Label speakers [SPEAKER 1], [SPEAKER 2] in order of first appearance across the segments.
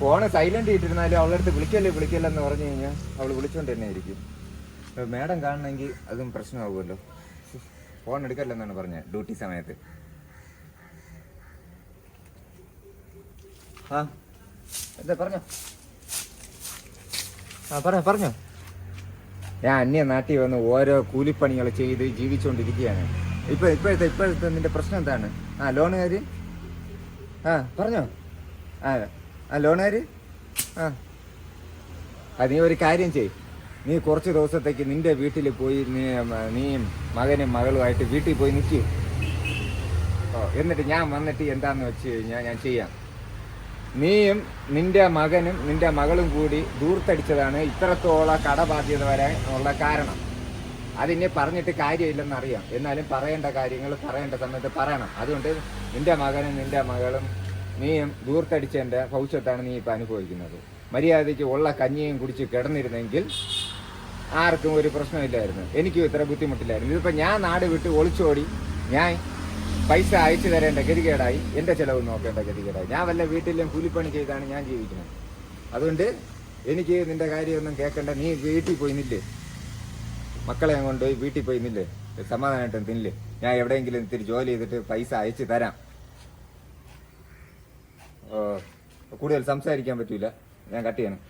[SPEAKER 1] Phone silent ഇട്ടിരുന്നാലും അവളുടെ അടുത്ത് വിളിക്കല്ലേ വിളിക്കല്ലെന്ന് പറഞ്ഞു കഴിഞ്ഞാൽ അവൾ വിളിച്ചോണ്ട് തന്നെ ആയിരിക്കും മേഡം കാണണമെങ്കിൽ അതും പ്രശ്നമാകുമല്ലോ ഫോൺ എടുക്കല്ലെന്നാണ് പറഞ്ഞത് ഡ്യൂട്ടി സമയത്ത്. ആ എന്താ പറഞ്ഞോ? ആ പറഞ്ഞോ പറഞ്ഞോ. ഞാൻ അന്യ നാട്ടിൽ വന്ന് ഓരോ കൂലിപ്പണികൾ ചെയ്ത് ജീവിച്ചുകൊണ്ടിരിക്കുകയാണ് ഇപ്പൊ ഇപ്പോഴത്തെ ഇപ്പോഴത്തെ നിന്റെ പ്രശ്നം എന്താണ്? ആ ലോണുകാര്? ആ പറഞ്ഞോ. ആ ആ ലോണുകാര് ആ. നീ ഒരു കാര്യം ചെയ് നീ കുറച്ച് ദിവസത്തേക്ക് നിന്റെ വീട്ടിൽ പോയി നീ നീയും മകനും മകളുമായിട്ട് വീട്ടിൽ പോയി നിൽക്കൂ ഓ എന്നിട്ട് ഞാൻ വന്നിട്ട് എന്താന്ന് വെച്ച് കഴിഞ്ഞാൽ ഞാൻ ചെയ്യാം. നീയും നിന്റെ മകനും നിന്റെ മകളും കൂടി ദൂർത്തടിച്ചതാണ് ഇത്രത്തോളം കടബാധ്യത വരാൻ ഉള്ള കാരണം. അതിനെ പറഞ്ഞിട്ട് കാര്യമില്ലെന്നറിയാം എന്നാലും പറയേണ്ട കാര്യങ്ങൾ പറയേണ്ട സമയത്ത് പറയണം. അതുകൊണ്ട് നിന്റെ മകനും നിന്റെ മകളും നീയും ദൂർത്തടിച്ചതിന്റെ ഭവിഷ്യത്താണ് നീ ഇപ്പം അനുഭവിക്കുന്നത്. മര്യാദയ്ക്ക് ഉള്ള കഞ്ഞിയും കുടിച്ച് കിടന്നിരുന്നെങ്കിൽ ആർക്കും ഒരു പ്രശ്നമില്ലായിരുന്നു. എനിക്കും ഇത്ര ബുദ്ധിമുട്ടില്ലായിരുന്നു. ഇതിപ്പോൾ ഞാൻ നാട് വിട്ട് ഒളിച്ചോടി ഞാൻ പൈസ അയച്ചു തരേണ്ട ഗതികേടായി എന്റെ ചിലവ് നോക്കേണ്ട ഗതികേടായി. ഞാൻ വല്ല വീട്ടിലും കൂലിപ്പണി ചെയ്താണ് ഞാൻ ജീവിക്കുന്നത്. അതുകൊണ്ട് എനിക്ക് നിന്റെ കാര്യമൊന്നും കേൾക്കണ്ട. നീ വീട്ടിൽ പോയി നില്ലേ. മക്കളെ കൊണ്ടുപോയി വീട്ടിൽ പോയി നില്ലേ. സമാധാനമായിട്ട് തിന്നില്ലേ ഞാൻ എവിടെയെങ്കിലും ഇത്തിരി ജോലി ചെയ്തിട്ട് പൈസ അയച്ചു തരാം. കൂടുതൽ സംസാരിക്കാൻ പറ്റൂല. ഞാൻ കട്ട് ചെയ്യണം.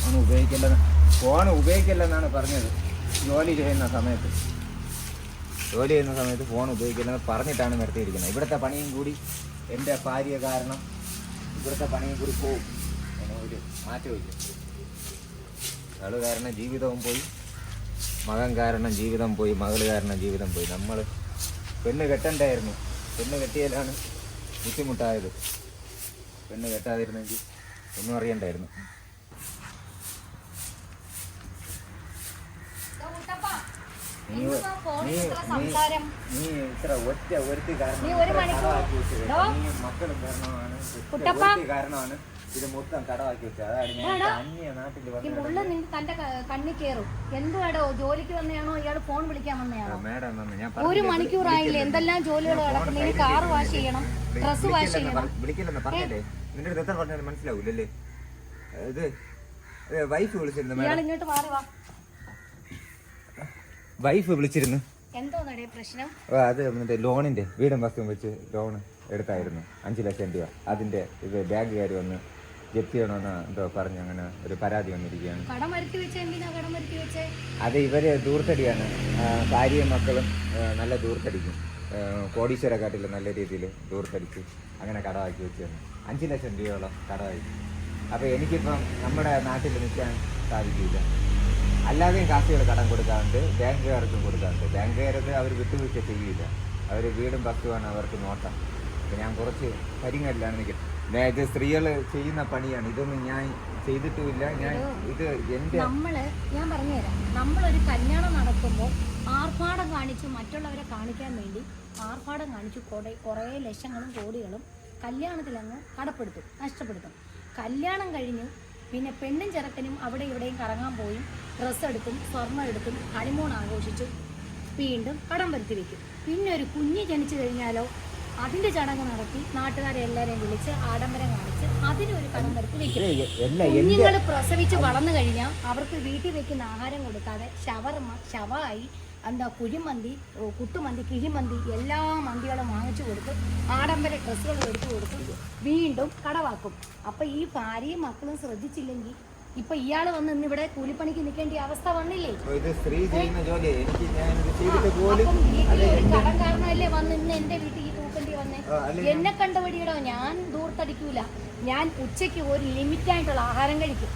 [SPEAKER 1] ഫോൺ ഉപയോഗിക്കില്ലെന്ന് ഫോൺ പറഞ്ഞത്. ജോലി ചെയ്യുന്ന സമയത്ത്. ജോലി ചെയ്യുന്ന സമയത്ത് ഫോൺ ഉപയോഗിക്കില്ലെന്ന് പറഞ്ഞിട്ടാണ് നിർത്തിയിരിക്കുന്നത്. ഇവിടുത്തെ പണിയും കൂടി എന്റെ ഭാര്യ കാരണം ഇവിടുത്തെ പണിയും കൂടി പോവും. ഒരു മാറ്റമില്ല അത് കാരണം ജീവിതവും പോയി. മകൻ കാരണം ജീവിതം പോയി മകൾ കാരണം ജീവിതം പോയി. നമ്മൾ പെണ്ണ് കെട്ടണ്ടായിരുന്നു. പെണ്ണ് കെട്ടിയാലാണ് ബുദ്ധിമുട്ടായത്. പെണ്ണ് കെട്ടാതിരുന്നെങ്കിൽ ഒന്നും അറിയണ്ടായിരുന്നു നീ നീ നീ നീ ഇത്ര ഒറ്റ ഒരുത്തി കാരണം
[SPEAKER 2] നീ ഒരു
[SPEAKER 1] ഇത്ര
[SPEAKER 2] മണിക്കൂർ-
[SPEAKER 1] കടമാക്കി വെച്ചത്.
[SPEAKER 2] ഡോ.
[SPEAKER 1] നീ മക്കളും കാരണമാണ് ഒറ്റ
[SPEAKER 2] കുട്ടപ്പ.
[SPEAKER 1] ഒരുത്തി കാരണമാണ് ഇത് മൊത്തം കടമാക്കി വെച്ചത് അതാണ് ഞാൻ. അന്യ നാട്ടിൽ
[SPEAKER 2] തന്റെ കണ്ണി കയറും എന്തുവാടോ ജോലിക്ക് വന്നയാണോ? ഇയാൾ ഫോൺ വിളിക്കാൻ വന്നയാണോ? ഒരു മണിക്കൂറായില്ലേ? എന്തെല്ലാം ജോലികൾ നടക്കുന്നു? ഇനി കാറ് വാഷ് ചെയ്യണം. ഡ്രസ് വാഷ് ചെയ്യണം.
[SPEAKER 1] മനസ്സിലാവൂലേ വിളിക്കില്ലെന്ന് പറഞ്ഞല്ലേ? നിന്റെ അടുത്ത് എത്ര പറഞ്ഞാലും മനസ്സിലാവൂലല്ലേ? ഇത് വൈഫ് വിളിച്ചിരുന്നു
[SPEAKER 2] ഇയാൾ ഇങ്ങോട്ട് മാറി വാ.
[SPEAKER 1] വൈഫ് വിളിച്ചിരുന്നു. അത് മറ്റേ ലോണിന്റെ വീടും വസ്തുവും വെച്ച് ലോൺ എടുത്തായിരുന്നു. അഞ്ചു ലക്ഷം രൂപ. അതിന്റെ ഇത് ബാങ്കുകാർ വന്ന് ജപ്തി ചെയ്യണമെന്ന് എന്തോ പറഞ്ഞു അങ്ങനെ ഒരു പരാതി വന്നിരിക്കുകയാണ്. അത് ഇവർ ദൂർത്തടിയാണ്. ഭാര്യയും മക്കളും നല്ല ദൂർത്തടിക്കും. കോടീശ്വര കോടീശ്വരക്കാട്ടിൽ നല്ല രീതിയിൽ ദൂർത്തടിച്ച് അങ്ങനെ കടമാക്കി വെച്ചിരുന്നു അഞ്ച് ലക്ഷം രൂപയോളം കടമായി അപ്പോൾ എനിക്കിപ്പം നമ്മുടെ നാട്ടിൽ നിൽക്കാൻ സാധിക്കില്ല. അല്ലാതെയും കാശുകൾ കടം കൊടുക്കാറുണ്ട് ബാങ്കുകാർക്കും കൊടുക്കാറുണ്ട്. ബാങ്കുകാരത് അവർ വിട്ടുവീഴ്ച ചെയ്യില്ല. അവർ വീടും വസ്തുവാണ് അവർക്ക് നോട്ടം. അപ്പം ഞാൻ കുറച്ച് കരിങ്ങല്ലാണ് നിൽക്കുന്നത്. ഇത് സ്ത്രീകൾ ചെയ്യുന്ന പണിയാണ്. ഇതൊന്നും ഞാൻ ചെയ്തിട്ടുമില്ല. ഞാൻ ഇത് എന്റെ
[SPEAKER 2] നമ്മൾ ഞാൻ പറഞ്ഞുതരാം. നമ്മളൊരു കല്യാണം നടക്കുമ്പോൾ ആർഭാടം കാണിച്ച് മറ്റുള്ളവരെ കാണിക്കാൻ വേണ്ടി ആർഭാടം കാണിച്ച് കുറേ കുറേ ലക്ഷങ്ങളും കോടികളും കല്യാണത്തിലങ്ങ് കടപ്പെടുത്തും നഷ്ടപ്പെടുത്തും. കല്യാണം കഴിഞ്ഞ് പിന്നെ പെണ്ണും ചെറുക്കനും അവിടെ ഇവിടെയും കറങ്ങാൻ പോയി ഡ്രസ്സ് എടുക്കും സ്വർണം എടുക്കും ഹണിമൂൺ ആഘോഷിച്ചു. വീണ്ടും കടം വരുത്തി വെക്കും. പിന്നെ ഒരു കുഞ്ഞ് ജനിച്ചു കഴിഞ്ഞാലോ അതിന്റെ ചടങ്ങ് നടത്തി നാട്ടുകാരെ എല്ലാവരെയും വിളിച്ച് ആഡംബരം കാണിച്ച് അതിനൊരു കടം വരുത്തി വെക്കും. കുഞ്ഞുങ്ങൾ പ്രസവിച്ച് വളർന്നു കഴിഞ്ഞാൽ അവർക്ക് വീട്ടിൽ വെക്കുന്ന ആഹാരം കൊടുക്കാതെ ഷവർമ ഷവായി എന്താ കുഴിമന്തി കുട്ടുമന്തി കിഴിമന്തി എല്ലാ മന്തികളും വാങ്ങിച്ചു കൊടുത്ത് ആഡംബര ഡ്രസ്സുകൾ എടുത്തു കൊടുത്ത് വീണ്ടും കടവാക്കും. അപ്പൊ ഈ ഭാര്യയും മക്കളും ശ്രദ്ധിച്ചില്ലെങ്കിൽ ഇപ്പൊ ഇയാൾ വന്ന് ഇന്ന് ഇവിടെ കൂലിപ്പണിക്ക് നിൽക്കേണ്ട അവസ്ഥ വന്നില്ലേ? കടം കാരണമല്ലേ വന്ന് ഇന്ന് എന്റെ വീട്ടിൽ ഈ തൂക്കേണ്ടി വന്നേ? എന്നെ കണ്ടുപിടിയിടോ ഞാൻ ദൂർത്തടിക്കൂല. ഞാൻ ഉച്ചയ്ക്ക് ഒരു ലിമിറ്റായിട്ടുള്ള ആഹാരം കഴിക്കും.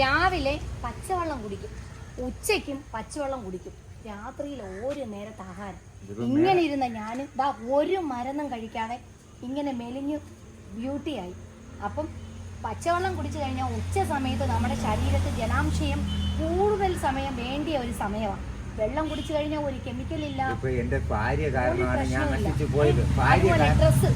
[SPEAKER 2] രാവിലെ പച്ചവെള്ളം കുടിക്കും. ഉച്ചയ്ക്കും പച്ചവെള്ളം കുടിക്കും. രാത്രിയിൽ ഒരു നേരത്തെ ആഹാരം. ഇങ്ങനെ ഇരുന്ന ഞാൻ ദാ ഒരു മരണം കഴിക്കാതെ ഇങ്ങനെ മെലിഞ്ഞു ബ്യൂട്ടിയായി. അപ്പം പച്ചവെള്ളം കുടിച്ചു കഴിഞ്ഞാൽ ഉച്ച സമയത്ത് നമ്മുടെ ശരീരത്തിൽ ജലാംശയം കൂടുതൽ സമയം വേണ്ടിയ ഒരു സമയമാണ് വെള്ളം കുടിച്ചു കഴിഞ്ഞാൽ ഒരു കെമിക്കൽ ഇല്ല. ഡ്രസ്സ്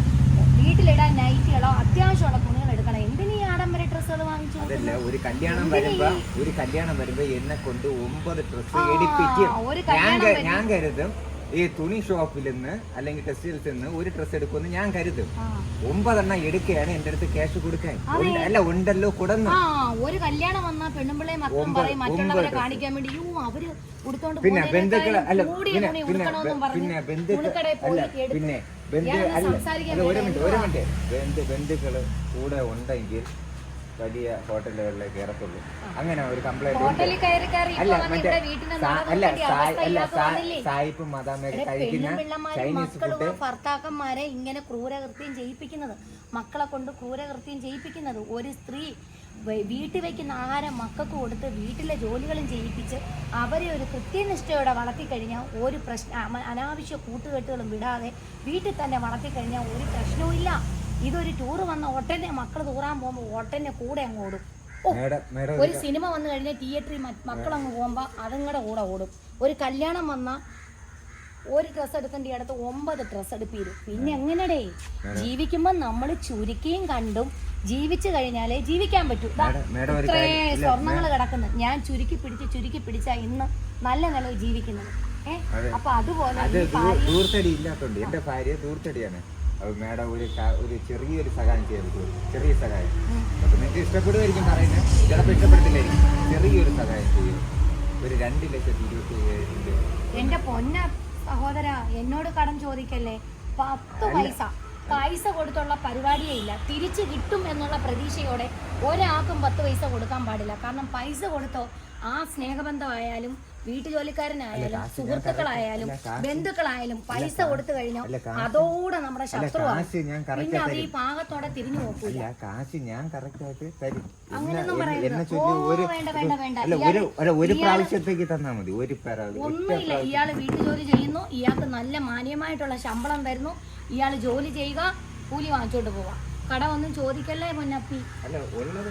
[SPEAKER 2] വീട്ടിലിടാൻ നൈറ്റികളോ അത്യാവശ്യമുള്ള തുണികൾ എടുക്കണം എന്തിനീ ആഡംബര ഡ്രസ്സുകൾ വാങ്ങിച്ചു
[SPEAKER 1] അതല്ല? ഒരു കല്യാണം വരുമ്പോ ഒരു കല്യാണം വരുമ്പോ എന്നെ കൊണ്ട് ഒമ്പത് ഡ്രസ് എടുപ്പിക്കും ഞാൻ. ഞാൻ കരുതും ഈ തുണി ഷോപ്പിൽ നിന്ന് അല്ലെങ്കിൽ ടെക്സ്റ്റൈൽസിൽ നിന്ന് ഒരു ഡ്രസ്സ് എടുക്കുമെന്ന് ഞാൻ കരുതും. ഒമ്പതെണ്ണം എടുക്കുകയാണ് എന്റെ അടുത്ത് ക്യാഷ് കൊടുക്കാൻ അല്ല ഉണ്ടല്ലോ കുടന്ന്
[SPEAKER 2] ഒരു കല്യാണം വന്നാ പെണ്ണുമ്പിള്ളേ മക്കളും
[SPEAKER 1] ഒമ്പത്-
[SPEAKER 2] പറയും മറ്റുള്ളവരെ
[SPEAKER 1] ഒമ്പത്
[SPEAKER 2] കാണിക്കാൻ വേണ്ടി യോ അവർ ഉടുത്തോണ്ട്
[SPEAKER 1] പിന്നെ
[SPEAKER 2] ബന്ധുക്കൾ
[SPEAKER 1] ബന്ധുക്കൾ അല്ല പിന്നെ പിന്നെ ബന്ധുക്കൾ അല്ല പിന്നെ ബന്ധു അല്ല ഒരു മിനിറ്റ് ഒരു? മിനിറ്റ് ബന്ധു ബന്ധുക്കൾ കൂടെ ഉണ്ടെങ്കിൽ വലിയ ഹോട്ടലുകളിലേ കയറത്തുള്ളൂ അങ്ങനെ ഒരു കംപ്ലൈന്റ് അല്ല മറ്റേ അല്ല അല്ല? സായിപ്പും മദാമയൊക്കെ കഴിക്കുന്ന ചൈനീസ് ഫുഡ്
[SPEAKER 2] ഭർത്താക്കന്മാരെ ഇങ്ങനെ ക്രൂരകൃത്യം ചെയ്യിപ്പിക്കുന്നത് മക്കളെ കൊണ്ട് ക്രൂരകൃത്യം ചെയ്യിപ്പിക്കുന്നത് ഒരു സ്ത്രീ വീട്ടിൽ വെക്കുന്ന ആഹാരം മക്കൾക്ക് കൊടുത്ത് വീട്ടിലെ ജോലികളും ചെയ്യിപ്പിച്ച് അവരെ ഒരു കൃത്യനിഷ്ഠയോടെ വളർത്തിക്കഴിഞ്ഞാൽ ഒരു പ്രശ്ന അനാവശ്യ കൂട്ടുകെട്ടുകളും വിടാതെ വീട്ടിൽ തന്നെ വളർത്തിക്കഴിഞ്ഞാൽ ഒരു പ്രശ്നവും ഇല്ല. ഇതൊരു ടൂറ് വന്ന ഒട്ടനെ മക്കൾ തൂറാൻ പോകുമ്പോൾ ഒട്ടനെ കൂടെ അങ്ങ് ഓടും. ഒരു സിനിമ വന്നു കഴിഞ്ഞാൽ തിയേറ്ററിൽ മക്കളങ്ങ് പോകുമ്പോൾ അതുങ്ങളുടെ കൂടെ ഓടും. ഒരു കല്യാണം വന്ന ഒരു ഡ്രസ്സ് എടുക്കേണ്ട അടുത്ത് ഒമ്പത് ഡ്രസ്സ് എടുപ്പിരും. പിന്നെ എങ്ങനെടേ? ജീവിക്കുമ്പോൾ നമ്മൾ ചുരുക്കിയും കണ്ടും ജീവിച്ചു കഴിഞ്ഞാലേ ജീവിക്കാൻ പറ്റൂ. ഇത്രേ സ്വർണങ്ങൾ കിടക്കുന്നത് ഞാൻ ചുരുക്കി പിടിച്ച് ചുരുക്കി പിടിച്ചാ ഇന്ന് നല്ല നിലയിൽ ജീവിക്കുന്നത്.
[SPEAKER 1] ഏഹ്
[SPEAKER 2] അപ്പൊ അതുപോലെ
[SPEAKER 1] എന്റെ ഭാര്യ ദൂർത്തടിയാണ്. അത് മേഡം ഒരു ഒരു ചെറിയൊരു സഹായം ചെയ്യാൻ പറ്റുമോ ചെറിയ സഹായം. അപ്പം നിങ്ങൾക്ക് ഇഷ്ടപ്പെടുമായിരിക്കും പറയുന്നത്. ചിലപ്പോൾ ഇഷ്ടപ്പെടത്തില്ലായിരിക്കും ചെറിയൊരു സഹായം ചെയ്യും ഒരു രണ്ട് ലക്ഷത്തി ഇരുപത്തി ഏഴ് എന്റെ
[SPEAKER 2] എന്റെ പൊന്ന സഹോദര എന്നോട് കടം ചോദിക്കല്ലേ? പത്ത് പൈസ. പൈസ കൊടുത്തുള്ള പരിപാടിയേ ഇല്ല തിരിച്ചു കിട്ടും എന്നുള്ള പ്രതീക്ഷയോടെ ഒരാൾക്കും പത്ത് പൈസ കൊടുക്കാൻ പാടില്ല. കാരണം പൈസ കൊടുത്തോ ആ സ്നേഹബന്ധമായാലും വീട്ടുജോലിക്കാരനായാലും സുഹൃത്തുക്കളായാലും ബന്ധുക്കളായാലും പൈസ കൊടുത്തു കഴിഞ്ഞാൽ അതോടെ നമ്മുടെ ശത്രുവാണ് പിന്നെ അത് ഈ പാകത്തോടെ തിരിഞ്ഞു
[SPEAKER 1] കാശ് ഞാൻ കറക്റ്റ് ആയിട്ട് തരും.
[SPEAKER 2] അങ്ങനെയൊന്നും
[SPEAKER 1] ഒരു ഇയാൾ
[SPEAKER 2] ഇയാൾ
[SPEAKER 1] പ്രാവശ്യത്തേക്ക് തന്നാ മതി.
[SPEAKER 2] ഒന്നുമില്ല. ഇയാൾ വീട്ടുജോലി ചെയ്യുന്നു. ഇയാൾക്ക് നല്ല മാന്യമായിട്ടുള്ള ശമ്പളം തരുന്നു. ഇയാൾ ജോലി ചെയ്യുക കൂലി വാങ്ങിച്ചോണ്ട് പോവാ. കട ഒന്നും ചോദിക്കല്ലേ പൊന്നപ്പി
[SPEAKER 1] അല്ല ഉള്ളത്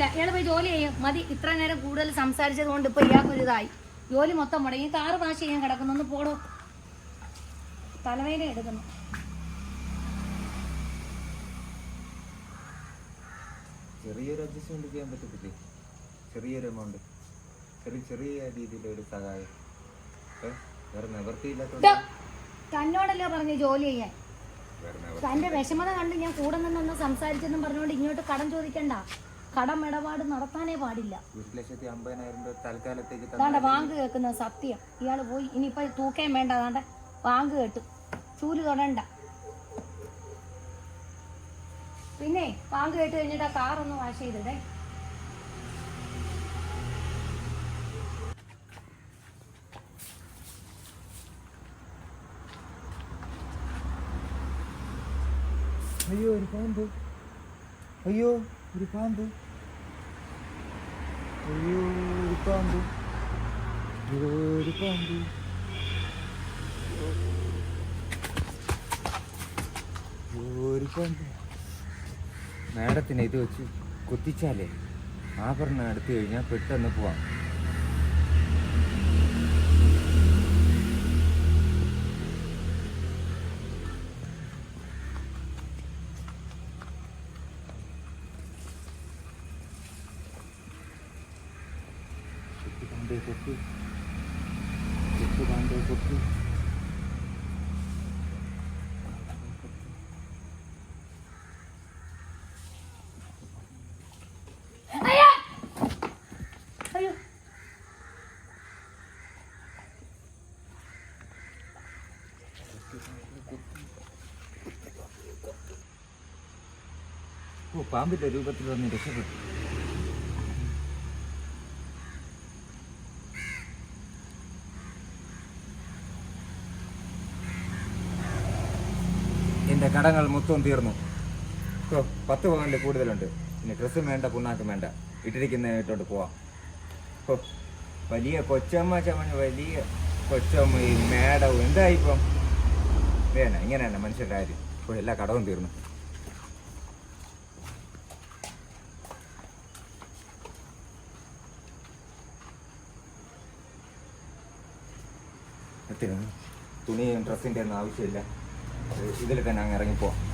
[SPEAKER 2] ഒന്നുമില്ല ഇയാൾ പോയി ജോലി ചെയ്യും. മതി. ഇത്ര നേരം കൂടുതൽ സംസാരിച്ചത് കൊണ്ട് ഇപ്പൊ ഇയാൾക്കൊരു ഇതായി. ജോലി മൊത്തം മുടങ്ങി. കാറ് പ്രാവശ്യം ചെയ്യാൻ കിടക്കുന്നു. ഒന്ന് പോടോ. തലവേദന എടുക്കുന്നു.
[SPEAKER 1] ചെറിയൊരു അഡ്ജസ്റ്റ്മെന്റ് ചെയ്യാൻ പറ്റത്തില്ലേ? ചെറിയൊരു എമൗണ്ട് ചെറിയ ചെറിയ രീതിയിലൊരു സഹായം. ഏ? വേറെ
[SPEAKER 2] തന്നോടല്ലേ പറഞ്ഞ് ജോലി ചെയ്യാൻ. തന്റെ വിഷമത കണ്ട് ഞാൻ കൂടെ നിന്നൊന്ന് സംസാരിച്ചെന്നും പറഞ്ഞുകൊണ്ട് ഇങ്ങോട്ട് കടം ചോദിക്കണ്ട. കടം ഇടപാട് നടത്താനേ പാടില്ല.
[SPEAKER 1] ഒരു ലക്ഷത്തി അമ്പതിനായിരം രൂപ തൽക്കാലത്തേക്ക് തന്നാ
[SPEAKER 2] അതാണ്ട് വാങ്ക് കേൾക്കുന്നത് സത്യം. ഇയാൾ പോയി ഇനിയിപ്പോ തൂക്കേം വേണ്ട അതാണ്ട് വാങ്ക് കേട്ടു. ചൂൽ തൊടണ്ട. പിന്നെ വാങ്ക് കേട്ട് കഴിഞ്ഞിട്ട് ആ കാറൊന്ന് ഒന്ന് വാഷ് ചെയ്തിടേ.
[SPEAKER 1] അയ്യോ ഒരു പോയി അയ്യോ. ഒരു പാമ്പ്. അയ്യോ ഒരു പാമ്പ്. ഒരു പാമ്പ്. ഒരു പാമ്പ്. മാഡത്തിന് ഇത് വെച്ച് കുത്തിച്ചാലേ. ആഭരണം എടുത്തു കഴിഞ്ഞാൽ പെട്ടെന്ന് പോവാം. പാമ്പേ കുത്തി
[SPEAKER 2] അയ്യോ
[SPEAKER 1] ഓ പാമ്പിന്റെ രൂപത്തിൽ തന്നെ രക്ഷപ്പെട്ടു എന്റെ കടങ്ങൾ മൊത്തം തീർന്നു. ഓ പത്ത് പവനിൽ കൂടുതലുണ്ട്. ഇനി ഡ്രസ്സും വേണ്ട പുണ്ണാക്കും വേണ്ട. ഇട്ടിരിക്കുന്ന ഇട്ടോട്ട് പോവാം. ഓ വലിയ കൊച്ചമ്മ ചമഞ്ഞ് വലിയ കൊച്ചമ്മ ഈ മേടവും എന്തായിപ്പം വേണ ഇങ്ങനെ തന്നെ മനുഷ്യരുടെ കാര്യം. ഇപ്പോൾ എല്ലാ കടവും തീർന്നു. തുണിയും ഡ്രസ്സിന്റെ ഒന്നും ആവശ്യമില്ല. ഇതിൽ തന്നെ അങ്ങ് ഇറങ്ങിപ്പോവാം